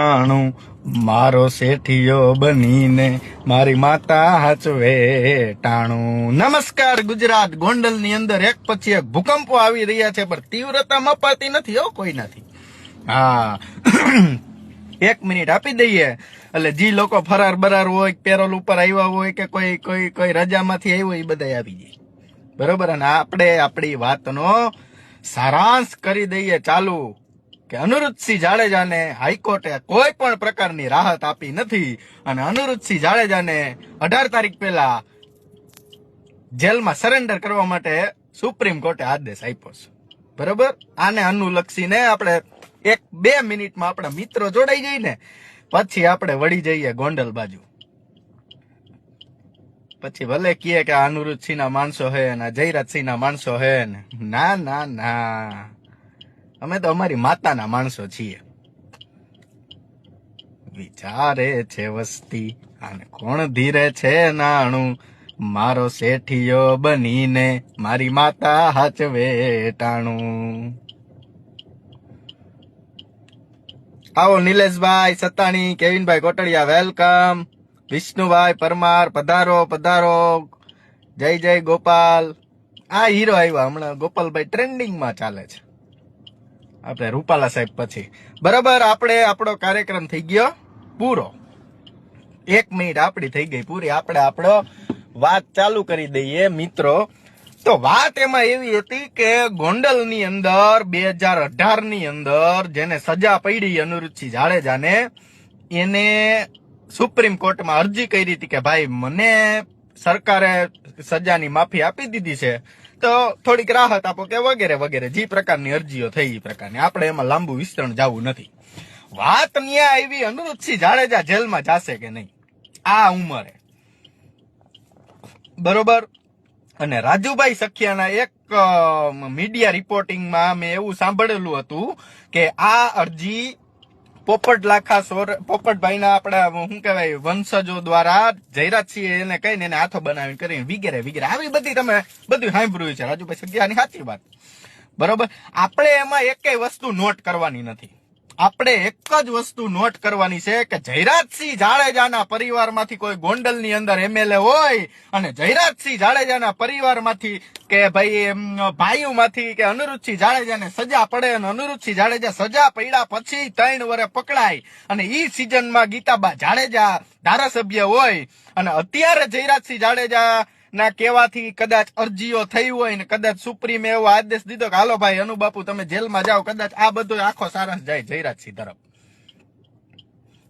ટાણું મારો શેઠિયો બનીને મારી માતા હાચવે ટાણું. નમસ્કાર, ગુજરાત ગોંડલની અંદર એક પછી એક ભૂકંપો આવી રહ્યા છે, પણ તીવ્રતા મપાતી નથી હો, કોઈ નથી. હા. એક મિનિટ આપી દઈએ. એટલે જે લોકો ફરાર બરાર હોય, પેરોલ ઉપર આવ્યા હોય કે કોઈ કોઈ કોઈ રજામાંથી આવ્યો એ બધા આવી જાય. બરોબર? અને આપણે આપણી વાતનો સારાંશ કરી દઈએ. ચાલુ. કે અનિરુદ્ધસિંહ જાડેજાને હાઈકોર્ટે કોઈ પણ પ્રકારની રાહત આપી નથી અને અનિરુદ્ધસિંહ જાડેજાને અઢાર તારીખ પહેલા જેલમાં સરેન્ડર કરવા માટે સુપ્રીમ કોર્ટે આદેશ આપ્યો છે. બરોબર? આને અનુલક્ષીને આપણે એક બે મિનિટમાં આપણા મિત્રો જોડાઈ જઈએ ને, પછી આપણે વળી જઈએ ગોંડલ બાજુ. પછી ભલે કીએ કે આ અનુરુદ્ધસિંહ ના માણસો હે ને જયરાજસિંહના માણસો હે ને. ના ના ના. અમે તો અમારી માતાના માણસો છીએ. વિચારે છે વસ્તી અને કોણ ધીરે છે નાણું? મારો શેઠિયો બનીને મારી માતા હાચવે ટાણું. આવો નિલેશભાઈ સતાણી કેવિનભાઈ કોટડિયા, વેલકમ. વિષ્ણુભાઈ પરમાર, પધારો પધારો. જય જય ગોપાલ. આ હીરો આવ્યા હમણાં ગોપાલભાઈ ટ્રેન્ડિંગમાં ચાલે છે. આપણે રૂપાલા સાહેબ પછી. બરાબર, આપણે આપણો કાર્યક્રમ થઈ ગયો. પૂરો. એક મિનિટ આપણી થઈ ગઈ પૂરી. આપણે આપણો વાત ચાલુ કરી દઈએ, મિત્રો. તો વાત એમાં એવી હતી કે ગોંડલની અંદર, બે હજાર અઢારની અંદર જેને સજા પડી અનુરુચિ જાડેજાને, એને સુપ્રીમ કોર્ટમાં અરજી કરી હતી કે ભાઈ, મને સરકારે સજાની માફી આપી દીધી છે. તો થોડીક રાહત આપો કે વગેરે વગેરે. જે પ્રકારની અરજીઓ થઈ, એ પ્રકારની. આપણે એમાં લાંબુ વિસ્તરણ જવું નથી. વાત ન્યા આવી અનુરૂપસિંહ જાડેજા જેલમાં જાશે કે નહીં? આ ઉંમરે. બરોબર? અને રાજુભાઈ સખિયાના એક મીડિયા રિપોર્ટિંગમાં મેં એવું સાંભળેલું હતું કે આ અરજી પોપટ લાખા સોર પોપટભાઈના આપણા શું કહેવાય, વંશજો દ્વારા જયરાજ છીએ એને કહીને એને હાથો બનાવીને કરીને વિગેરે વિગેરે, આવી બધી તમે બધું સાંભળ્યું છે. રાજુભાઈ સગ્યાની સાચી વાત. બરોબર? આપણે એમાં એકેય વસ્તુ નોટ કરવાની નથી. આપણે એક જ વસ્તુ નોટ કરવાની છે કે જયરાજસિંહ જાડેજાના પરિવારમાંથી કોઈ ગોંડલની અંદર એમએલએ હોય અને જયરાજસિંહ જાડેજાના પરિવારમાંથી કે ભાઈ ભાઈઓમાંથી કે અનુરૂધસિંહ જાડેજાને સજા પડે અને અનુરૂધસિંહ જાડેજા સજા પડ્યા પછી ત્રણ વરે પકડાય અને ઈ સિઝનમાં ગીતાબા જાડેજા ધારાસભ્ય હોય અને અત્યારે જયરાજસિંહ જાડેજા ના કહેવાથી કદાચ અરજીઓ થઈ હોય ને કદાચ સુપ્રીમે એવો આદેશ દીધો કે, હાલો ભાઈ અનુબાપુ તમે જેલમાં જાઓ. કદાચ આ બધો આખો સારસ જાય જયરાજસિંહ તરફ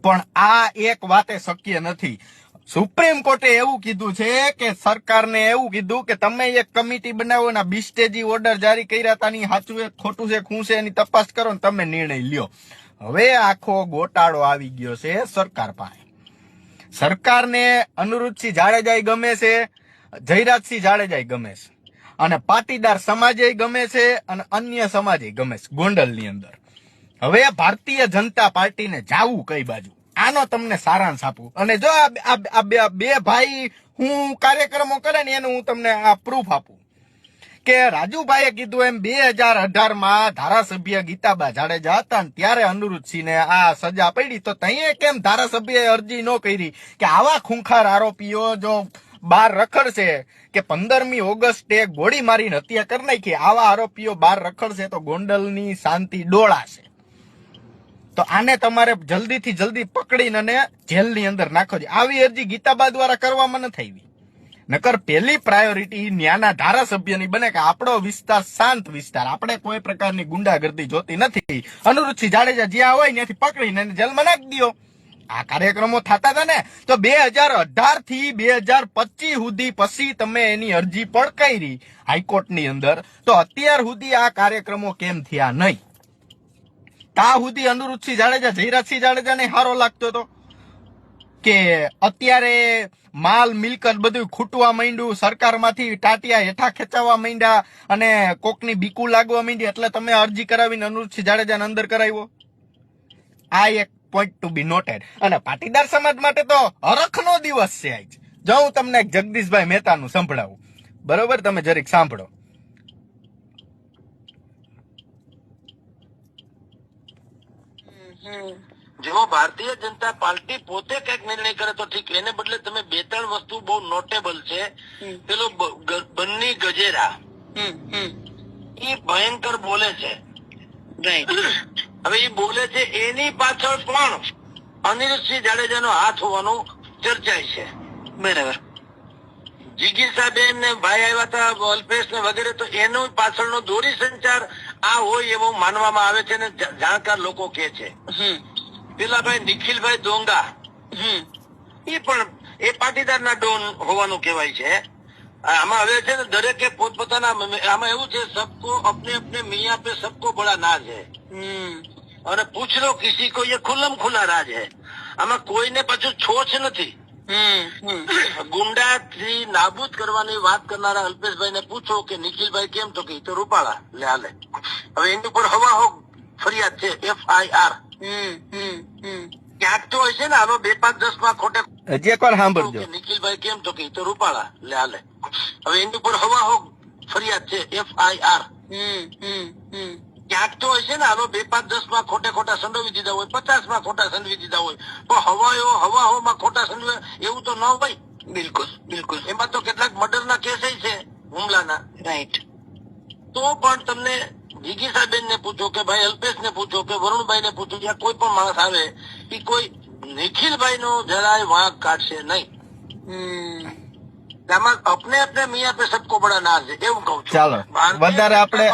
પણ આ એક વાતે શક્ય નથી. સુપ્રીમ કોર્ટે એવું કીધું છે કે, સરકારને એવું કીધું કે, તમે એક કમિટી બનાવો ને બિસ્ટેજી ઓર્ડર જારી કર્યા હતા ની સાચું છે, ખોટું છે શું છે એની તપાસ કરો ને તમે નિર્ણય લ્યો. હવે આખો ગોટાળો આવી ગયો છે સરકાર પાસે. સરકારને અનુરૂધસિંહ જાડેજાઈ ગમે છે જયરાજસિંહ જાડેજા ગમે છે. અને પાટીદાર સમાજે ગમે છે અને અન્ય સમાજે ગમે છે, ગોંડલની અંદર. હવે ભારતીય જનતા પાર્ટીને જાવું કઈ બાજુ? આનો તમને સારાંશ આપું. અને જો આ બે ભાઈ હું કાર્યક્રમો કરે ને એનું હું તમને આ પ્રૂફ આપું. કે રાજુભાઈએ કીધું એમ, બે હજાર અઢારમાં ધારાસભ્ય ગીતાબા જાડેજા હતા ને ત્યારે અનુરૂધસિંહને આ સજા પડી. તો તઈએ કેમ ધારાસભ્યએ અરજી ન કરી? કે આવા ખૂંખાર આરોપીઓ જો બાર રખડશે કે પંદરમી ઓગસ્ટે ગોળી મારીને હત્યા કરી નાખી. આવા આરોપીઓ બાર રખડશે તો ગોંડલની શાંતિ ડોળાશે. તો આને તમારે જલ્દીથી જલ્દી પકડીને જેલની અંદર નાખો છે. આવી અરજી ગીતાબા દ્વારા કરવામાં નથી આવી. નકર પહેલી પ્રાયોરિટી ન્યાના ધારાસભ્યની બને કે આપણો વિસ્તાર શાંત વિસ્તાર. આપણે કોઈ પ્રકારની ગુંડાગર્દી જોતી નથી. અનુરૂચિ જાડેજા જ્યાં હોય ત્યાંથી પકડીને જેલમાં નાખી દો આ કાર્યક્રમો થતા હતા ને, તો બે હજાર અઢારથી બે હજાર પચીસ સુધી પછી તમે એની અરજી પણ કરી હાઈકોર્ટની અંદર. તો અત્યાર સુધી આ કાર્યક્રમો કેમ થયા નહીં? તા સુધી અનુરૂધસિંહ જાડેજા, જયરાજસિંહ જાડેજાને હારો લાગતો હતો કે અત્યારે માલ, મિલકત બધું ખૂટવા માંડ્યું, સરકારમાંથી ટાટિયા હેઠા ખેંચાવા માંડ્યા અને કોકની બીકુ લાગવા માંડી, એટલે તમે અરજી કરાવીને અનુરૂધસિંહ જાડેજાને અંદર કરાવ્યો. આ એક પોઈન્ટ ટુ બી નોટેડ અને પાટીદાર સમાજ માટે તો હરખનો દિવસ છે આજ. જો હું તમને જગદીશભાઈ મહેતાનું સંભળાવું. બરોબર? તમે જરીક સાંભળો. જેવો ભારતીય જનતા પાર્ટી પોતે કંઈક નિર્ણય કરે તો ઠીક એને બદલે તમે બે ત્રણ વસ્તુ બહુ નોટેબલ છે. પેલો બન્ની ગજેરા. એ ભયંકર બોલે છે. હવે એ બોલે છે એની પાછળ પણ અનિરુદ્ધસિંહ જાડેજાનો હાથ હોવાનું ચર્ચાય છે. બરાબર. જિગીસાબેન ને ભાઈ આવ્યા હતા અલ્પેશ ને વગેરે તો એનો પાછળનો દોરી સંચાર આ હોય એવું માનવામાં આવે છે ને જાણકાર લોકો કે છે. પેલા ભાઈ નિખિલભાઈ દોંગા. એ પણ એ પાટીદાર ના ડોન હોવાનું કહેવાય છે. આમાં હવે છે ને દરેકે પોતપોતાના આમાં એવું છે સબકો અપને અપને મિયા પે સબકો બડા ના હમ અને પૂછ લો કિસી કો યે ખુલ્લમ ખુલ્લા રાજ હે. આમાં કોઈને પાછું છોછ નથી. ગુંડાથી નાબૂદ કરવાની વાત કરનારા અલ્પેશભાઈ ને પૂછો કે નિખિલભાઈ કેમ તો કે તો રૂપાળા. લે હાલે. હવે એની ઉપર હવા હો ફરિયાદ છે એફ આઈ આર. ક્યાંક તો હશે ને આનો બે પાંચ દસમાં ખોટે હજી એકવાર સાંભળજો. નિખિલભાઈ કેમ તો કે તો રૂપાળા. લે હાલે. હવે એની ઉપર હવા હો ફરિયાદ છે એફ આઈ આર. ક્યાંક તો હશે ને આનો બે પાંચ દસમાં ખોટે ખોટા સંડોવી દીધા હોય પચાસમાં ખોટા સંડવી દીધા હોય પણ હવાયો હવાહો માં ખોટા સંડવે એવું તો ન હોય. બિલકુલ બિલકુલ. એમાં તો કેટલાક મર્ડરના કેસ છે હુમલાના. રાઈટ તો પણ તમને જીગીસાબેન ને પૂછો કે ભાઈ અલ્પેશ ને પૂછો કે વરુણભાઈ ને પૂછો જ્યાં કોઈ પણ માણસ આવે એ કોઈ નિખિલભાઈ નો જરાય વાંક કાઢશે નહીં. હમ. આમાં અપને અપને મિયા પે સબકો બડા નાજ છે એવું કહું છું. ચાલો. વધારે આપણે-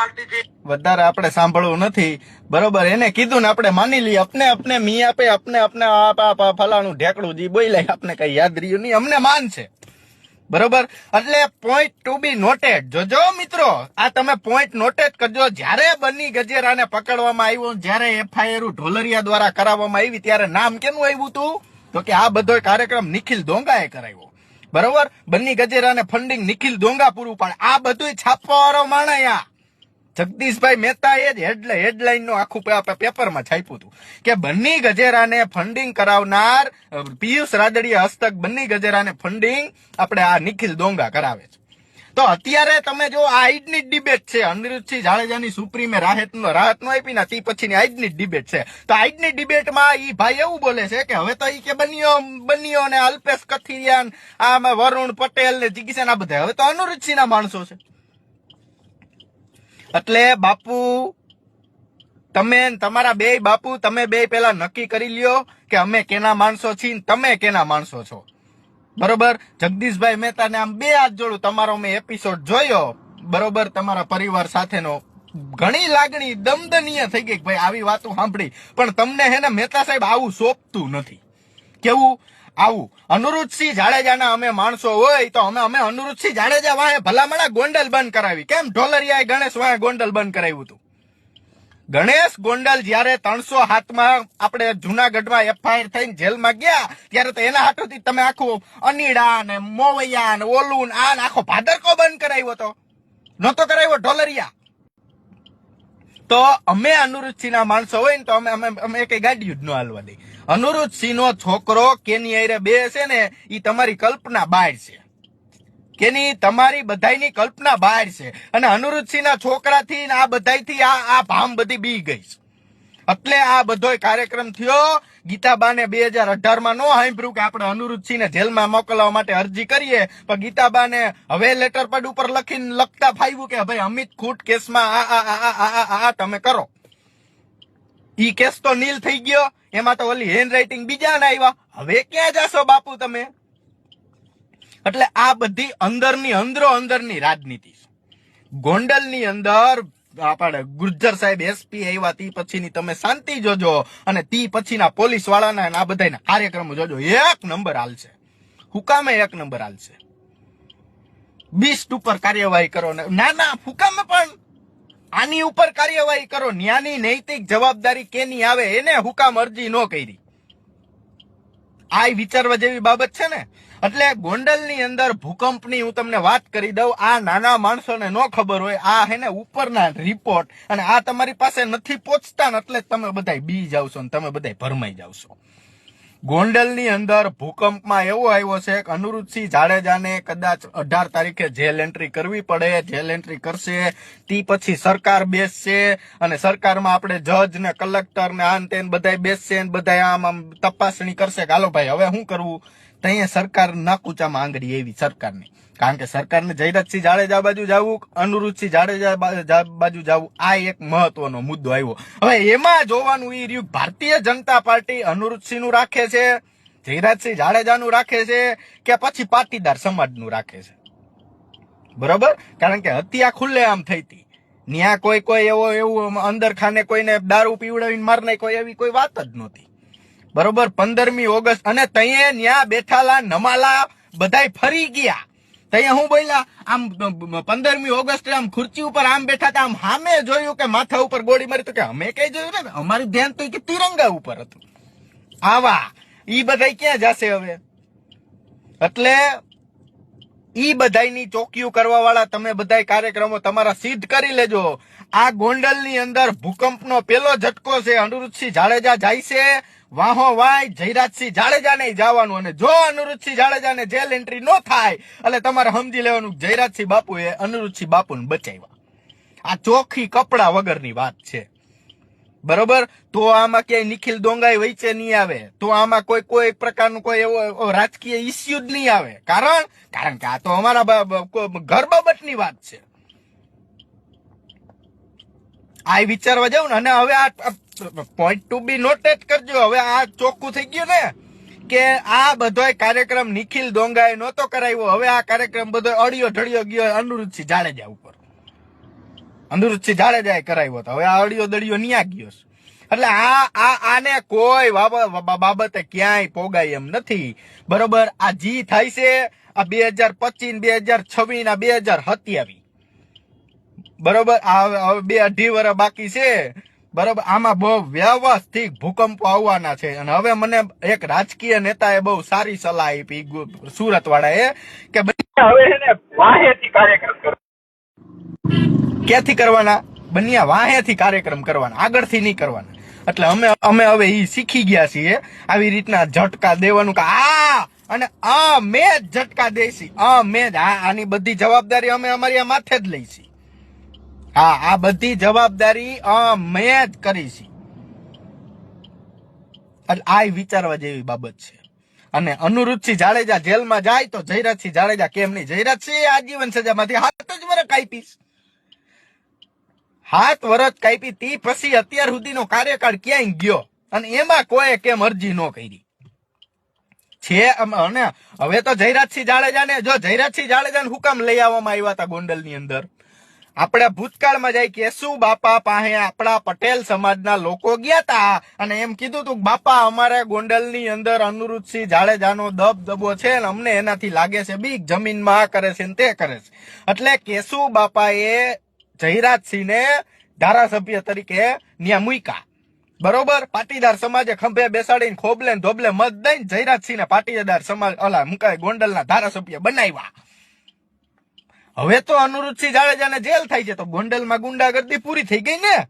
વધારે આપણે સાંભળવું નથી. બરોબર, એને કીધું ને આપણે માની લઈએ, અપને અપને, મી આપે, અપને અપને ફલાણું ઢેકડું જી બોલ્યા આપને કઈ યાદ રહ્યું નહીં. અમને માન છે. બરોબર? એટલે પોઈન્ટ ટુ બી નોટેડ જોજો મિત્રો, આ તમે પોઈન્ટ નોટેડ કરજો. જ્યારે બની ગજેરાને પકડવામાં આવ્યો, જ્યારે એફઆઈઆર ઢોલરિયા દ્વારા કરાવવામાં આવી, ત્યારે નામ કેનું આવ્યું હતું તો કે આ બધો કાર્યક્રમ નિખિલ દોંગાએ કરાવ્યો. બરોબર? બની ગજેરાને ફંડિંગ નિખિલ દોંગા પૂરું પણ આ બધું છાપવાવાળો માણસ જગદીશભાઈ મહેતાએ જ હેડલાઇન હેડલાઇનનું આખું પેપરમાં છાપ્યું હતું કે બન્ની ગજેરાને ફંડિંગ કરાવનાર પિયુષ રાદડિયા હસ્તક બન્ની ગજેરાને ફંડિંગ આપણે આ નિખિલ દોંગા કરાવે છે. તો અત્યારે તમે જો આ આજની જ ડિબેટ છે, અનિરુદ્ધસિંહ જાડેજાની સુપ્રીમે રાહત નો રાહત નો આપી ને તે પછીની આજની જ ડિબેટ છે. તો આજની ડિબેટમાં ઈ ભાઈ એવું બોલે છે કે હવે તો ઈ કે બન્યો બન્યો ને અલ્પેશ કથિરિયાન, આમાં વરુણ પટેલ ને જિગીસન આ બધા. હવે તો અનિરુદ્ધસિંહના માણસો છે. એટલે બાપુ, તમે તમારા બે બાપુ, તમે બે પેલા નક્કી કરી લ્યો કે અમે કેના માણસો છીએ તમે કેના માણસો છો. બરોબર? જગદીશભાઈ મહેતાને આમ બે હાથ જોડું તમારો મેં એપિસોડ જોયો. બરોબર? તમારા પરિવાર સાથેનો. ઘણી લાગણી દમદનીય થઈ ગઈ ભાઈ આવી વાતો સાંભળી. પણ તમને હે ને મહેતા સાહેબ આવું સોંપતું નથી. કેવું? આવું. અનુરુદ્ધસિંહ જાડેજાના અમે માણસો હોય તો અમે અમે અનુરુદ્ધસિંહ જાડેજા વાહે ભલામણા ગોંડલ બંધ કરાવી. કેમ? ઢોલરિયાએ ગણેશ વાહે ગોંડલ બંધ કરાવ્યું હતું. ગણેશ ગોંડલ જ્યારે ત્રણસો હાથમાં આપણે જુનાગઢમાં એફઆઈઆર થઈને જેલમાં ગયા, ત્યારે તો એના હાથોથી તમે આખું અનીડા ને મોવૈયા ને ઓલું આ આખો ભાદરકો બંધ કરાવ્યો હતો. નહોતો કરાવ્યો ઢોલરિયા. તો અમે અનુરુદ્ધસિંહના માણસો હોય ને તો અમે અમે અમે કઈ ગાડીયું જ ન હાલવા દઈ અનુરુદ્ધસિંહનો છોકરો કેની હારે બે છે ને એ તમારી કલ્પના બહાર છે કેની તમારી બધાયની કલ્પના બહાર છે અને અનુરુદ્ધસિંહના છોકરાથી આ બધાયથી આ આ ભામ બધી બી ગઈ છે એટલે આ બધોય કાર્યક્રમ થયો ગીતાબાને બે હજાર અઢારમાં નો સાંભળ્યું કે આપણે અનુરુદ્ધસિંહને જેલમાં મોકલવા માટે અરજી કરીએ પણ ગીતાબાને હવે લેટર પેડ ઉપર લખીને લખતા ફાવ્યું કે ભાઈ અમિત ખૂટ કેસમાં આ આ આ આ આ તમે કરો ઈ કેસ તો નીલ થઈ ગયો. એમાં તો ઓલી હેન્ડ રાઇટિંગ બીજા ના આવ્યા હવે ક્યાં જાશો બાપુ તમે? એટલે આ બધી અંદરની અંદરો અંદરની રાજનીતિ ગોંડલની અંદર આપણે ગુર્જર સાહેબ એસપી આવ્યા તી પછીની તમે શાંતિ જોજો. અને તી પછીના પોલીસ વાળાના આ બધાના કાર્યક્રમો જોજો. એક નંબર હાલશે. હુકામે એક નંબર હાલશે. બીસ્ટ ઉપર કાર્યવાહી કરો ને. ના ના, હુકામે પણ આની ઉપર કાર્યવાહી કરો. ન્યાની નૈતિક જવાબદારી કેની આવે એને હુકામ અરજી ન કરી. આ વિચારવા જેવી બાબત છે ને? એટલે ગોંડલની અંદર ભૂકંપની હું તમને વાત કરી દઉં. આ નાના માણસોને ન ખબર હોય. આ હે ને ઉપરના રિપોર્ટ અને આ તમારી પાસે નથી પહોંચતા ને એટલે તમે બધા બી જાવશો ને તમે બધા ભરમાઈ જાવશો. ગોંડલની અંદર ભૂકંપમાં એવો આવ્યો છે કે અનુરૂધસિંહ જાડેજાને કદાચ અઢાર તારીખે જેલ એન્ટ્રી કરવી પડે, જેલ એન્ટ્રી કરશે તે પછી સરકાર બેસશે અને સરકારમાં આપણે જજ ને કલેક્ટર ને આન તેન બધાય બેસશે ને બધાય આમ આમ તપાસણી કરશે કે, હાલો ભાઈ, હવે શું કરવું? તો અહીંયા સરકાર નાકુચામાં આંગળી એવી સરકારની. કારણ કે સરકારને જયરાજસિંહ જાડેજા બાજુ જવું, અનુરૂધસિંહ જાડેજા બાજુ જવું, આ એક મહત્વનો મુદ્દો આવ્યો. હવે એમાં જોવાનું એ રહ્યું ભારતીય જનતા પાર્ટી અનુરુદ્ધસિંહનું રાખે છે, જયરાજસિંહ જાડેજાનું રાખે છે, કે પછી પાટીદાર સમાજનું રાખે છે? બરોબર? કારણ કે હત્યા ખુલ્લે આમ થઈ હતી. ન્યા કોઈ કોઈ એવો, એવું અંદર ખાને કોઈને દારૂ પીવડાવીને માર કોઈ એવી કોઈ વાત જ નહોતી. બરોબર? પંદરમી ઓગસ્ટ અને તઈએ ન્યા બેઠાલા, નમાલા, બધાય ફરી ગયા. તઈએ હું બોલ્યા, આમ પંદરમી ઓગસ્ટે આમ ખુરચી ઉપર આમ બેઠા હતા, આમ સામે જોયું કે માથા ઉપર ગોળી મારી તો કે અમે કઈ જોયું ને? અમારું ધ્યાન તો કે તિરંગા ઉપર હતું. આવા, ઈ બધાય ક્યાં જશે હવે? એટલે ઈ બધાયની ચોકીઓ કરવા વાળા તમે બધાય કાર્યક્રમો તમારા સિદ્ધ કરી લેજો. આ ગોંડલની અંદર ભૂકંપનો પેલો ઝટકો છે, અનુરુદ્ધસિંહ જાડેજા જાય છે. વાહો વાય, જયરાજસિંહ જાડેજા નહીં જવાનું અને જો અનુરૂધસિંહ જાડેજાને જેલ એન્ટ્રી ન થાય, એટલે તમારે સમજી લેવાનું જયરાજસિંહ બાપુ એ અનુરુદ્ધસિંહ બાપુને બચાવ્યા. આ ચોખ્ખી કપડા વગરની વાત છે. બરોબર? તો આમાં ક્યાંય નિખિલ ડોંગાઈ વચ્ચે નહીં આવે. તો આમાં કોઈ કોઈ પ્રકારનું કોઈ એવો રાજકીય ઇસ્યુ જ નહીં આવે. કારણ? કારણ કે આ તો અમારા ઘર બાબતની વાત છે. આ વિચારવા જાઉં ને, અને હવે આ પોઈન્ટ ટુ બી નોટેટ કરજો. હવે આ ચોખ્ખું થઈ ગયું ને કે આ બધોય કાર્યક્રમ નિખિલ ડોંગાએ નહોતો કરાવ્યો. હવે આ કાર્યક્રમ બધો અડિયો ઢળિયો ગયો. અનુરુદ્ધસિંહ જાડેજા ઉપર. અનુરુદ્ધસિંહ જાડેજાએ કરાવ્યો હતો હવે આ અડિયો દડિયો ન્યા ગયો. એટલે આ આ, આને કોઈ બાબતે ક્યાંય પોગાય એમ નથી. બરોબર, આ જી થાય છે આ બે હજાર પચીસ, બે હજાર છવ્વીસ ના બે હજાર સત્યાવીસ. બરોબર, આ બે અઢી વર્ષ બાકી છે. બરોબર? આમાં બહુ વ્યવસ્થિત ભૂકંપો આવવાના છે. અને હવે મને એક રાજકીય નેતાએ બહુ સારી સલાહ આપી સુરત વાળાએ કે ક્યાંથી કરવાના? બન્યા વાહેથી કાર્યક્રમ કરવાના. આગળથી નહીં કરવાના. એટલે અમે અમે હવે એ શીખી ગયા છીએ આવી રીતના ઝટકા દેવાનું કે આ અને આ મેં જ ઝટકા દેશી આ મેં જ આની બધી જવાબદારી અમે અમારી માથે જ લઈશી. હા, આ બધી જવાબદારી મેં જ કરી છે. એટલે આ વિચારવા જેવી બાબત છે. અને અનુરૂધસિંહ જાડેજા જેલમાં જાય તો જયરાજસિંહ જાડેજા કેમ નહીં? જયરાજસિંહ આજીવન સજામાંથી હાથ જ વરસ કાપીશ હાથ વરત કાપી તી પછી અત્યાર સુધીનો કાર્યકાળ ક્યાંય ગયો? અને એમાં કોઈ કેમ અરજી ન કરી? છે અને હવે તો જયરાજસિંહ જાડેજાને, જો જયરાજસિંહ જાડેજાને હુકામ લઈ આવવામાં આવ્યા હતા ગોંડલની અંદર. આપણે ભૂતકાળમાં જાય કેશુ બાપા પાસે આપણા પટેલ સમાજના લોકો ગયા તા? અને એમ કીધું તું બાપા, અમારે ગોંડલની અંદર અનુરૂધસિંહ જાડેજાનો દબદબો છે ને અમને એનાથી લાગે છે બીક. જમીનમાં આ કરે છે ને તે કરે છે. એટલે કેશુ બાપાએ જયરાજસિંહને ધારાસભ્ય તરીકે ન્યા બરોબર? પાટીદાર સમાજે ખંભે બેસાડીને ખોબલે ધોબલે મત દઈને જયરાજસિંહને પાટીદાર સમાજ ઓલા મુકાય ગોંડલના ધારાસભ્ય બનાવ્યા. હવે તો અનુરુદ્ધસિંહ જાડેજાને જેલ થાય છે, તો ગોંડલમાં ગુંડાગર્દી પૂરી થઈ ગઈ ને?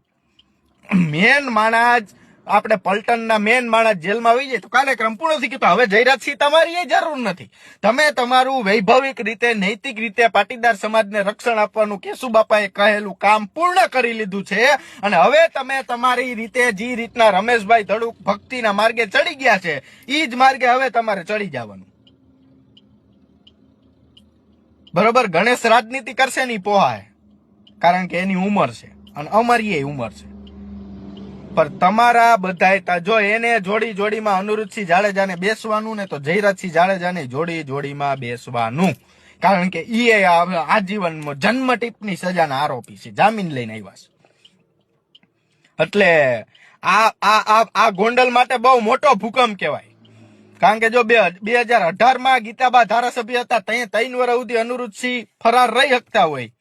મેન માણસ, આપણે પલટણના મેન માણસ જેલમાં આવી જાય, તો કાર્યક્રમ પૂર્ણ થઈ ગયો. હવે જયરાજસિંહ તમારી એ જરૂર નથી. તમે તમારું વૈભવિક રીતે, નૈતિક રીતે પાટીદાર સમાજને રક્ષણ આપવાનું કેશુબાપાએ કહેલું કામ પૂર્ણ કરી લીધું છે. અને હવે તમે તમારી રીતે, જે રીતના રમેશભાઈ ધડુક ભક્તિના માર્ગે ચડી ગયા છે. એ જ માર્ગે હવે તમારે ચડી જવાનું. બરોબર, ગણેશ રાજનીતિ કરશે નહીં પોહાય. કારણ કે એની ઉંમર છે. અને અમારી એ ઉંમર છે. પણ તમારા બધા જો એને જોડી જોડીમાં અનુરૂધસિંહ જાડેજાને બેસવાનું ને તો જયરાજસિંહ જાડેજાને જોડી જોડીમાં બેસવાનું. કારણ કે ઈ એ આ- આજીવન જન્મ ટીપની સજાના આરોપી છે. જામીન લઈને આવ્યા છે. એટલે આ આ આ ગોંડલ માટે બહુ મોટો ભૂકંપ કહેવાય. કારણ કે જો બે બે હજાર અઢારમાં ગીતાબા ધારાસભ્ય હતા ત્યાં ત્રણ વર્ષ સુધી અનુરૂધસિંહ ફરાર રહી શકતા હોય.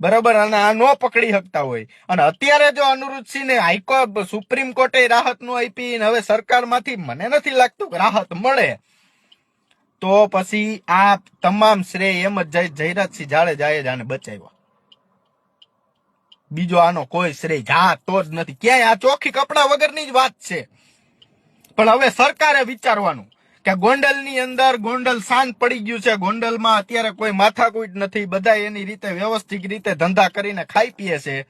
બરોબર? અને આ નો પકડી શકતા હોય. અને અત્યારે જો અનુરુદ્ધસિંહ ને હાઈકોર્ટ સુપ્રીમ કોર્ટે રાહત નો આપી હવે સરકારમાંથી મને નથી લાગતું કે રાહત મળે. તો પછી આ તમામ શ્રેય એમ જ જય- જયરાજસિંહ જાડેજાએ જ આને બચાવ્યો. બીજો આનો કોઈ શ્રેય જાતો જ નથી. ક્યાંય આ ચોખ્ખી કપડા વગરની જ વાત છે. પણ હવે સરકારે વિચારવાનું કે ગોંડલની અંદર ગોંડલ શાંત પડી ગયું છે. ગોંડલમાં અત્યારે કોઈ માથાકૂટ નથી. બધા એની રીતે વ્યવસ્થિત રીતે ધંધા કરીને ખાઈ પીએ છે.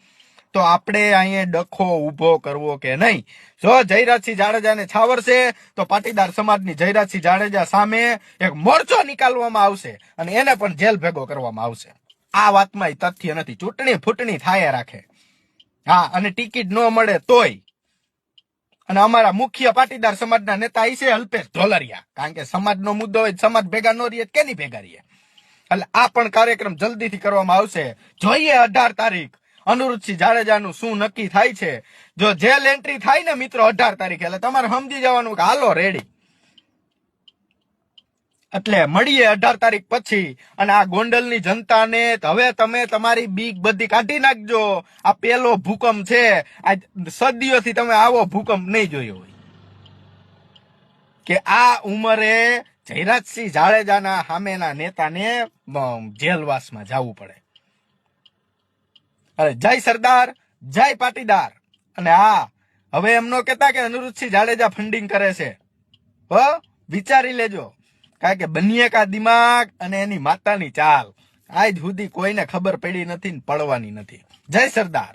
તો આપણે અહીંયા ડખો ઊભો કરવો કે નહીં? જો જયરાજસિંહ જાડેજાને છાવરશે તો પાટીદાર સમાજની જયરાજસિંહ જાડેજા સામે એક મોરચો નીકાળવામાં આવશે અને એને પણ જેલ ભેગો કરવામાં આવશે. આ વાતમાં તથ્ય નથી. ચૂંટણી ફૂટણી થાય રાખે. હા, અને ટિકિટ ન મળે તોય અને અમારા મુખ્ય પાટીદાર સમાજના નેતા એ છે અલ્પેશ ઢોલરિયા. કારણ કે સમાજનો મુદ્દો હોય સમાજ ભેગા ન રહીએ કેની ભેગા રહીએ? એટલે આ પણ કાર્યક્રમ જલ્દીથી કરવામાં આવશે. જોઈએ અઢાર તારીખ. અનુરૂધસિંહ જાડેજાનું શું નક્કી થાય છે? જો જેલ એન્ટ્રી થાય ને મિત્રો અઢાર તારીખે, એટલે તમારે સમજી જવાનું કે હાલો રેડી એટલે મળીએ અઢાર તારીખ પછી. અને આ ગોંડલની જનતાને હવે તમે તમારી બીક બધી કાઢી નાખજો. આ પેલો ભૂકંપ છે. આ સદીઓથી તમે આવો ભૂકંપ નહીં જોયો હોય. કે આ ઉંમરે જયરાજસિંહ જાડેજાના સામેના નેતાને જેલવાસમાં જવું પડે. અરે જય સરદાર, જય પાટીદાર. અને હા હવે એમનો કેતા કે અનિરુદ્ધસિંહ જાડેજા ફંડિંગ કરે છે. હ, વિચારી લેજો. કારણ કે બનિયે કા દિમાગ અને એની માતાની ચાલ. આજ સુધી કોઈને ખબર પડી નથી ને પડવાની નથી. જય સરદાર.